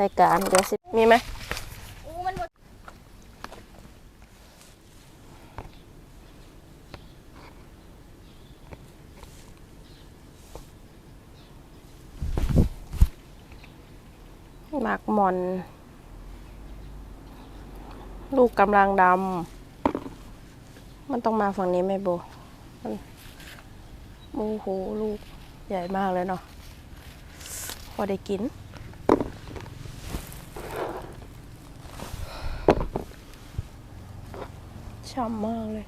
รายการเดี๋ยวสิ มีไหมหมากหมอน ลูกกำลังดำ มันต้องมาฝั่งนี้ไหมโบมันโอ้โห ลูกใหญ่มากเลยเนาะ พอได้กิน ช่ำมากเลย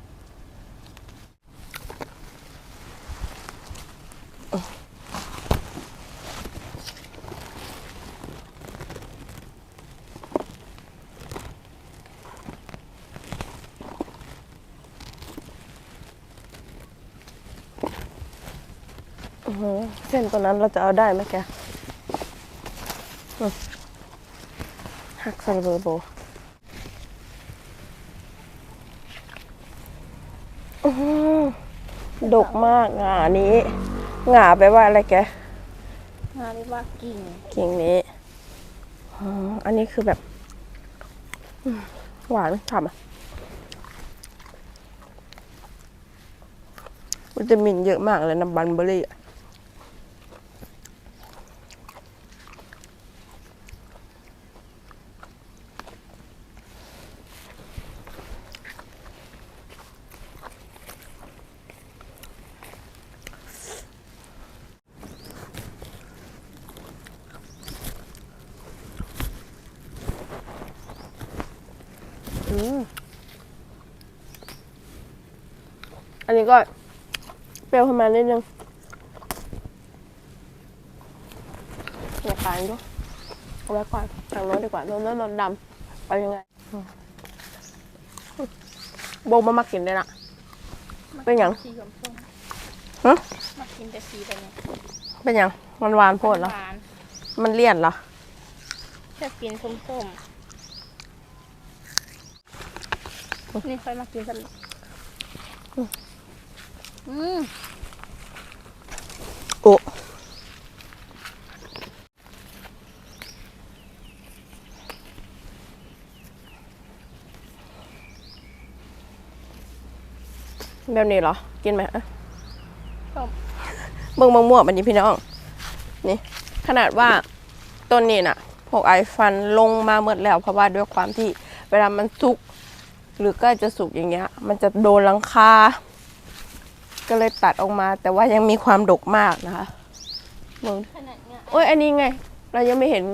เส้นตัวนั้นเราจะเอาได้ไหมแกหักใส่เบอร์โบอื้อหือ ดกมากงานี้งาไปลว่าอะไรแกงานเรียกว่ากิ่งกิ่งนี้อ๋ออันนี้คือแบบอืมหวานไหมทำอะวิตามินเยอะมากเลยนะบันเบอร์รี่อะ อืมอันนี้ก็เปรี้ยวขึ้นมานิดนึงอย่าขายดูเอาไว้ก่อนทางโน้นดีกว่าโน้นโน้นโน้นดำไปยังไงอืมโบมามากินเลยนะเป็นหยังสีส้มฮะๆมากินแต่สีแบบนี้เป็นยังมันหวานโพดเหรอ หวานมันเลี่ยนเหรอแค่กินส้มๆ นี่ค่อยมากินสันอืมโอ้แบบนี้เหรอ กินไหมอะส้มเบิ่งมะม่วงมันนี้พี่น้อง นี่ ขนาดว่าต้นนี้น่ะพวกไอฟันลงมาหมดแล้วเพราะว่าด้วยความที่เวลามันสุก หรือใกล้จะสุกอย่างเงี้ย มันจะโดนหลังคา ก็เลยตัดออกมา แต่ว่ายังมีความดกมากนะคะเบิ่งขนโอ้ยอันนี้ไง เรายังไม่เห็น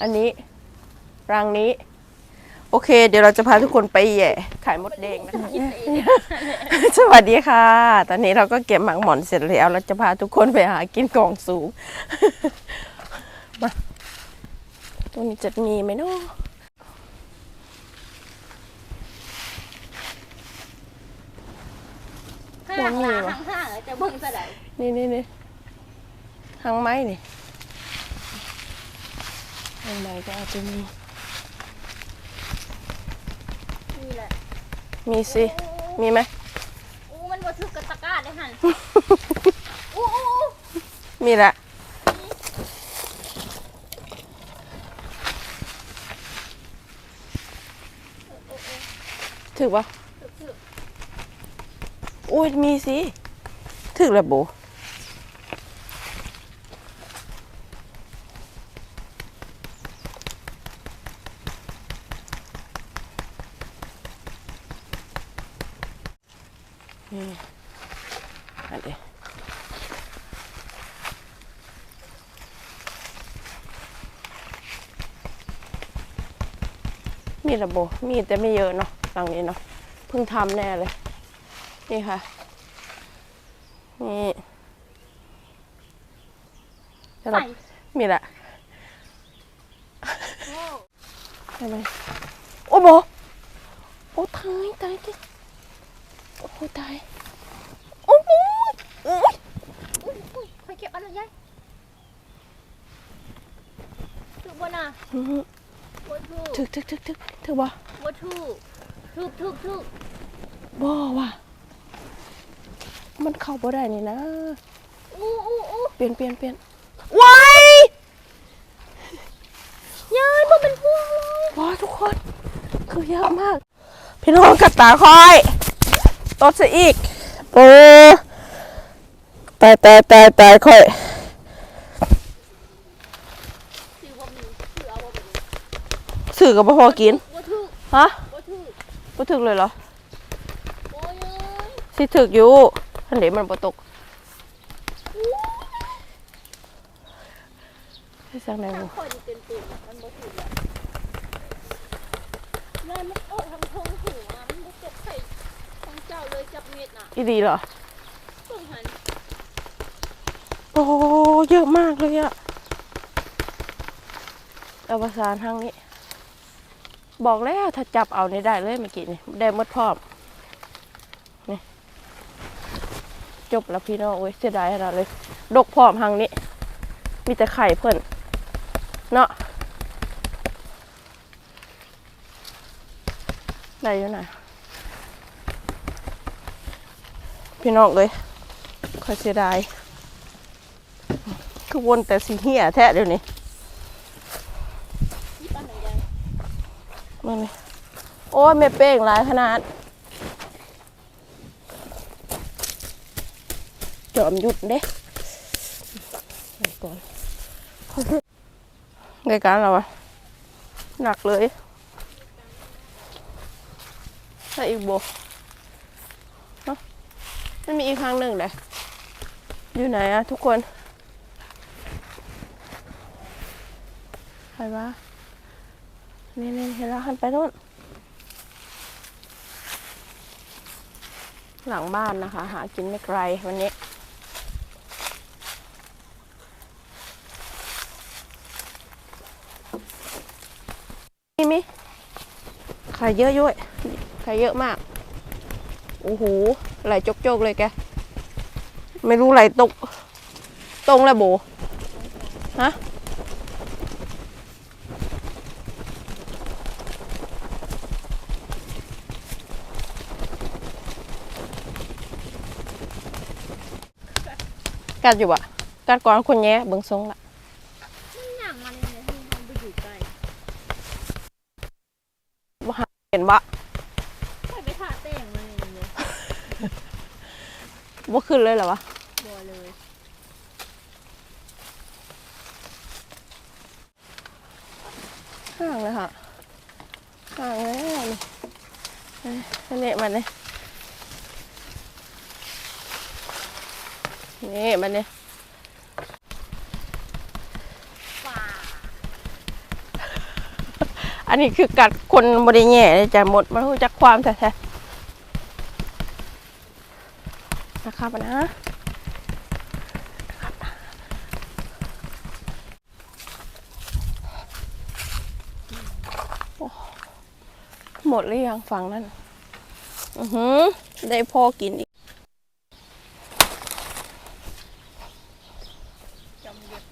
อันนี้รังนี้ โอเค เดี๋ยวเราจะพาทุกคนไปแย่ขายมดแดงนะคะ สวัสดีค่ะ ตอนนี้เราก็เก็บหมักหมอนเสร็จแล้ว เราจะพาทุกคนไปหากินกล่องสูงมาตรงนี้จะมีไหมเนาะ ห้างลาห้างห้างๆจะเบิ่งซะได้นี่นี่นี่ทางไม้นี่ทางไม้ก็อาจจะมีนี่แหละมีสิ มีไหมอู้มันบ่ถึกกับตะกร้าได้หั่นอู้อู้อู้มีแหละถึกปะถึก อุ้ยมีสิถึกแล้วโบนี่อันเดียวมีระบบมีแต่ไม่เยอะเนาะหลังนี้เนาะเพิ่งทำแน่เลย นี่ค่ะ นี่เดี๋ยวใส่เรามีแหละโอ้ใช่ไหมโอ้โบโอ้ตายตายตายโอ้ตาย โอ้โหโอ้ยอุ้ยอุ้ยค่อยเก็บเอันนั้นยายถึกบ่น่ะอื้อหือบ่ถูกถึกถึกถึกถึกถึกบ่บ่ถูกถูกถูกถูกบ่ว่ะ มันเข้าบ่ได้นี่นะอู้อู้อู้เปลี่ยนเปลี่ยนเปลี่ยนว้ายทุกคน คือเยอะมาก พี่น้องกัดตาคอยตดซะอีกโอ้ตายตายตายตายค่อยซื้อบ่มีซื้อเอาบ่เป็นสื่อกับพ่อกินบ่ถูกฮะบ่ถูกบ่ถึกเลยเหรอโอ้ยเอ้ยสิถึกอยู่ อันเดี๋ยวมันบ่ตกให้สักไหนทางบ่ข่อยนี่เต็มๆอะมันบ่ถูกแล้วนั่นมันออกทางทงหูอะมันบ่ตกใส่ของเจ้าเลยจับเม็ดน่ะอีดีเหรอเพิ่งหันโอ้เยอะมากเลยอะเอาประสานทางนี้ บอกแล้วถ้าจับเอานี่ได้เลยเมื่อกี้นี่ได้หมดพร้อมนี่ จบแล้วพี่น้องโอ้ยเสียดายขนาดเลย ดกพร้อมทางนี้ มีแต่ไข่เพิ่นเนาะได้อยู่นะพี่น้องเลยคอยเสียดายคือวนแต่สีเหี้ยแท้เดี๋ยวนี้ที่ป้านไหนได้มึงนี่โอ้ยแม่เป้งหลายขนาด จอมหยุดเด้ไปก่อนรายการเราอะหนักเลยใส่อีกโบเนาะมันมีอีกครั้งหนึ่งเลยอยู่ไหนอะทุกคนใครวะนี่นี่เห็นแล้วหันไปโน่นหลังบ้านนะคะ หากินไม่ไกลวันนี้ มีมิ ไข่เยอะด้วยไข่เยอะมาก โอ้โห ไหลจกๆเลยแก ไม่รู้ไหลตก ตรงแล้วโบ ฮะ กัดอยู่อะกัดก่อนคนแย่เบิ่งทรงละ มันหยังมันเนี่ยที่มันไปอยู่ใกล้ บ่หา เห็นบะข่อยไปท่าแต่งมันนี่เลยบ่ขึ้นเลยเหรอวะบ่เลยห่างเลยค่ะห่างแล้วนี่เอ้ยอันนี้มันนี่นี่มันนี่ป่ อันนี้คือกัดคนบริแง่เลยจะหมดมันรู้จักความแท้ๆนะครับนะนะหมดหรือยังฝั่งนั้น อือหือ ได้พอกินอีก จำเย็บ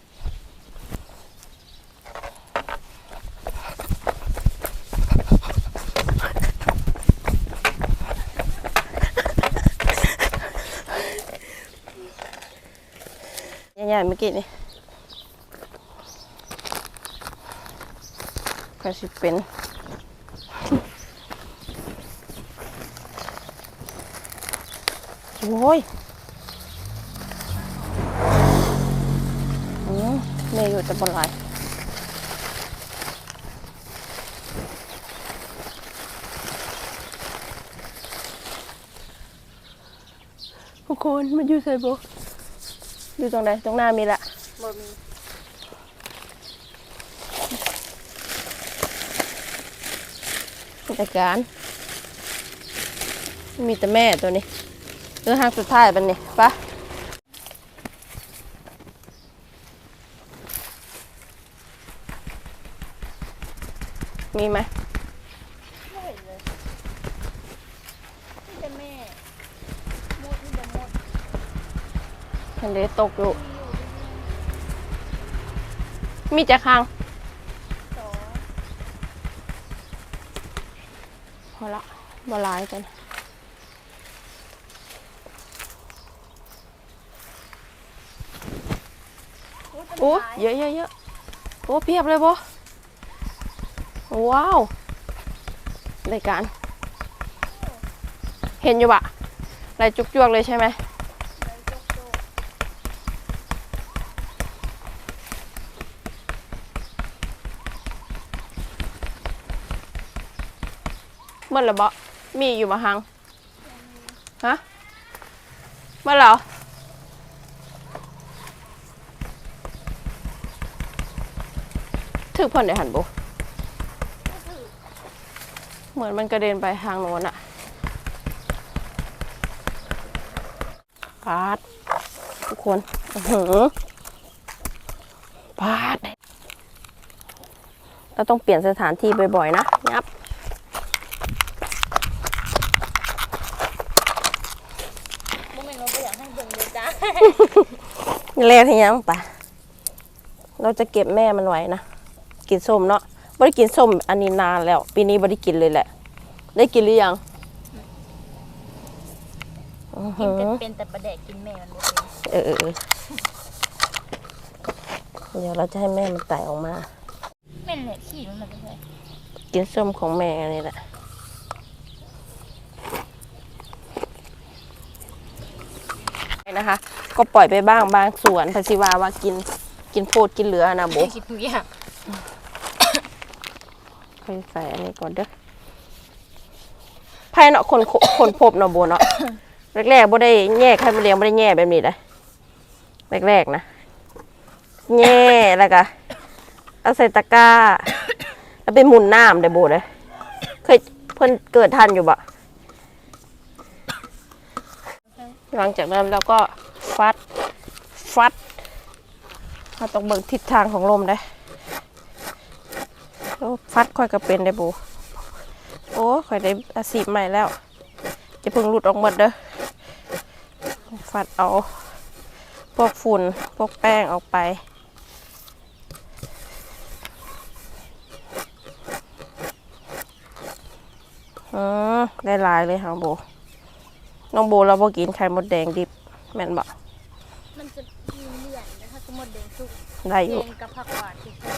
ให ญ่เมื่อกี้นี่ก็สิเป็นโอ้ยอืมเมย์อยู่จะบนไหลทุกคนมันอยู่ใส่โบ อยู่ตรงไหนตรงหน้ามีละบ่มีผู้จัดการ มีแต่แม่ตัวนี้เออห้างสุดท้ายเป็นนี่ปะมีไหมไม่เห็นเลยนี่แต่แม่มดนี่แต่มดะเลตกอยู่ มีจะค้างพอละบหลายกันโอ้ยโอ้ตายเยอะเยอะเยอะโอ้เพียบเลยบโอ้ว้าวรายการ เห็นอยู่ปะลายจุกจวกเลยใช่ไหม มื่อไรบะมีอยู่มาหังฮะเมื่อเหรอถือพ่นเดี๋ยวหันบุเหมือนมันกระเด็นไปทางโน้นอะปาด ทุกคนหือปาด เราต้องเปลี่ยนสถานที่บ่อยๆนะงับแม่นว่าบ่อยากให้เบิ่งเลยจ้า แล่ที่ยังปะเราจะเก็บแม่มันไว้นะ กินส้มเนาะไม่ได้กินส้มอันนี้นานแล้ว ปีนี้ไม่ได้กินเลยแหละ ได้กินหรือยังอื้อกิหืนอแต่เป็นแต่ประแดกกินแม่มันบ่เป็นเออเออเออเดี๋ยวเราจะให้แม่มันไต่ออกมาแม่นแหละขี้มันน่ะบ่ใช่กินส้มของแม่นี่แหละ นะคะ ก็ปล่อยไปบ้างบางส่วนพัชิวาว่ากินกินโพดกินเหลือนะโบกินทุกอย่างค่อยใส่อันนี้ก่อนเด้อไพ่เนาะคนคนพบเนาะโบเนาะแรกๆบ่ได้แง่ไข่มดแดงบ่ได้แง่แบบนี้เลยแรกๆนะแง่แล้วก็เอาใส่ตะกร้า แล้วไปหมุนน้ำได้โบเลยเคยเพิ่นเกิดทันอยู่บ่ หลังจากนั้นเราก็ฟัดฟัดเราต้องเบิ่งทิศทางของลมได้โอ้ฟัดค่อยก็เป็นได้โบโอ้ค่อยได้อาชีพใหม่แล้วจะเพิ่งหลุดออกหมดเด้อฟัดเอาพวกฝุ่นพวกแป้งออกไปอืมได้ลายเลยค่ะน้องโบ น้องโบเราบอกินไข่มดแดงดิบแม่นบอกมันจะมีเลือดนะคะก็หมดแดงสุกได้อแดยู่งกับผักหวานที่แค่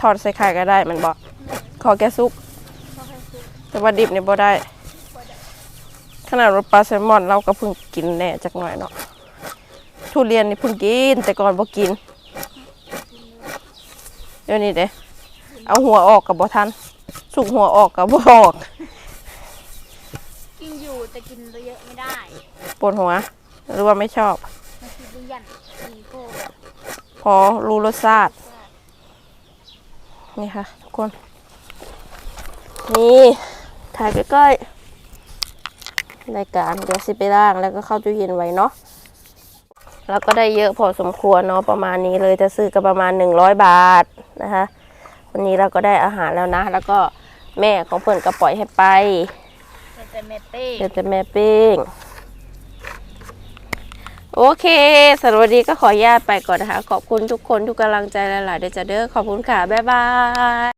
ทอดใส่ไข่ก็ได้แมันบอกขอแกซุกพอให้สุกแต่ว่าดิบเนี่ยบ่ได้ ขนาดว่าปลาแซลมอนเราก็เพิ่งกินแหน่จักหน่อยเนาะทุเรียนนี่เพิ่งกิน แต่ก่อนบ่กิน เดี๋ยวนี้เด้เอาหัวออกกับบ่ทัน สุกหัวออกกับบ่ออกกินอยู่แต่กินเยอะไม่ได้ ปวดหัว หรือว่าไม่ชอบมันคือบุญยันมีโคแบบพอรู้รสชาติ นี่ค่ะ ทุกคน นี่ถ่ายใกล้ๆรายการเดี๋ยวสิไปล่างแล้วก็เข้าตู้เย็นไว้เนาะแล้วก็ได้เยอะพอสมควรเนาะประมาณนี้เลยจะซื้อก็ประมาณ 100 บาทนะคะวันนี้เราก็ได้อาหารแล้วนะ แล้วก็แม่ของเพื่อนก็ปล่อยให้ไปแต่แม่เป้เดี๋ยวจะแม่เป้ง โอเคสำหรับวันนี้ก็ขออนุญาตไปก่อนนะคะ ขอบคุณทุกคนทุกกำลังใจหลายๆเดยวจะเด้อขอบคุณค่ะ บ๊ายบาย